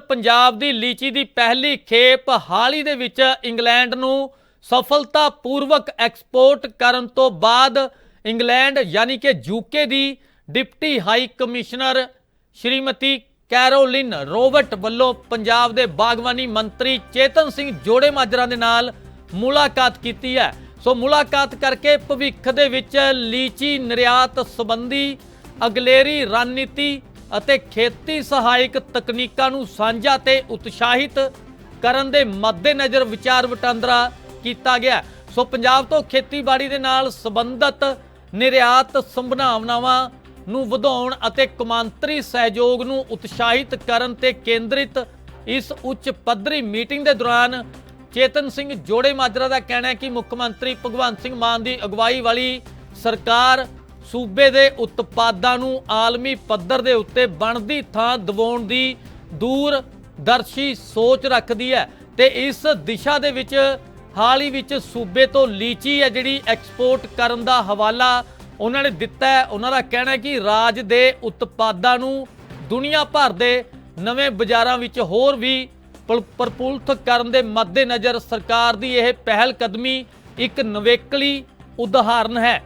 ਪੰਜਾਬ ਦੀ ਲੀਚੀ ਦੀ ਪਹਿਲੀ ਖੇਪ ਹਾਲ ਹੀ ਦੇ ਵਿੱਚ ਇੰਗਲੈਂਡ ਨੂੰ ਸਫਲਤਾਪੂਰਵਕ ਐਕਸਪੋਰਟ ਕਰਨ ਤੋਂ ਬਾਅਦ ਇੰਗਲੈਂਡ ਯਾਨੀ ਕਿ ਯੂਕੇ ਦੀ deputy high commissioner Shrimati Caroline Robert ਵੱਲੋਂ ਪੰਜਾਬ ਦੇ ਬਾਗਬਾਨੀ ਮੰਤਰੀ ਚੇਤਨ ਸਿੰਘ ਜੋੜੇ ਮਾਜਰਾ ਦੇ ਨਾਲ ਮੁਲਾਕਾਤ ਕੀਤੀ ਹੈ। ਸੋ ਮੁਲਾਕਾਤ ਕਰਕੇ ਭਵਿੱਖ ਦੇ ਵਿੱਚ ਲੀਚੀ ਨਿਰਯਾਤ ਸੰਬੰਧੀ ਅਗਲੇਰੀ ਰਣਨੀਤੀ ਅਤੇ ਖੇਤੀ ਸਹਾਇਕ ਤਕਨੀਕਾਂ ਨੂੰ ਸਾਂਝਾ ਤੇ ਉਤਸ਼ਾਹਿਤ ਕਰਨ ਦੇ ਮੱਦੇਨਜ਼ਰ ਵਿਚਾਰ ਵਟਾਂਦਰਾ ਕੀਤਾ ਗਿਆ। ਸੋ ਪੰਜਾਬ ਤੋਂ ਖੇਤੀਬਾੜੀ ਦੇ ਨਾਲ ਸੰਬੰਧਿਤ ਨਿਰਯਾਤ ਸੰਭਾਵਨਾਵਾਂ ਨੂੰ ਵਧਾਉਣ ਅਤੇ ਕੌਮਾਂਤਰੀ ਸਹਿਯੋਗ ਨੂੰ ਉਤਸ਼ਾਹਿਤ ਕਰਨ ਤੇ ਕੇਂਦਰਿਤ ਇਸ ਉੱਚ ਪੱਧਰੀ ਮੀਟਿੰਗ ਦੇ ਦੌਰਾਨ ਚੇਤਨ ਸਿੰਘ ਜੋੜੇ ਮਾਜਰਾ ਦਾ ਕਹਿਣਾ ਹੈ ਕਿ ਮੁੱਖ ਮੰਤਰੀ ਭਗਵੰਤ ਸਿੰਘ ਮਾਨ ਦੀ ਅਗਵਾਈ ਵਾਲੀ ਸਰਕਾਰ ਸੂਬੇ ਦੇ ਉਤਪਾਦਾਂ ਨੂੰ ਆਲਮੀ ਪੱਧਰ ਦੇ ਉੱਤੇ ਬਣਦੀ ਥਾਂ ਦਿਵਾਉਣ ਦੀ ਦੂਰਦਰਸ਼ੀ ਸੋਚ ਰੱਖਦੀ ਹੈ ਤੇ ਇਸ ਦਿਸ਼ਾ ਦੇ ਵਿੱਚ ਹਾਲ ਹੀ ਵਿੱਚ ਸੂਬੇ ਤੋਂ ਲੀਚੀ ਹੈ ਜਿਹੜੀ ਐਕਸਪੋਰਟ ਕਰਨ ਦਾ ਹਵਾਲਾ ਉਹਨਾਂ ਨੇ ਦਿੱਤਾ ਹੈ। ਉਹਨਾਂ ਦਾ ਕਹਿਣਾ ਹੈ ਕਿ ਰਾਜ ਦੇ ਉਤਪਾਦਾਂ ਨੂੰ ਦੁਨੀਆ ਭਰ ਦੇ ਨਵੇਂ ਬਾਜ਼ਾਰਾਂ ਵਿੱਚ ਹੋਰ ਵੀ ਪਲ- ਪ੍ਰਫੁੱਲਤ ਕਰਨ ਦੇ ਮੱਦੇਨਜ਼ਰ ਸਰਕਾਰ ਦੀ ਇਹ ਪਹਿਲ ਕਦਮੀ ਇੱਕ ਨਵੇਕਲੀ ਉਦਾਹਰਨ ਹੈ।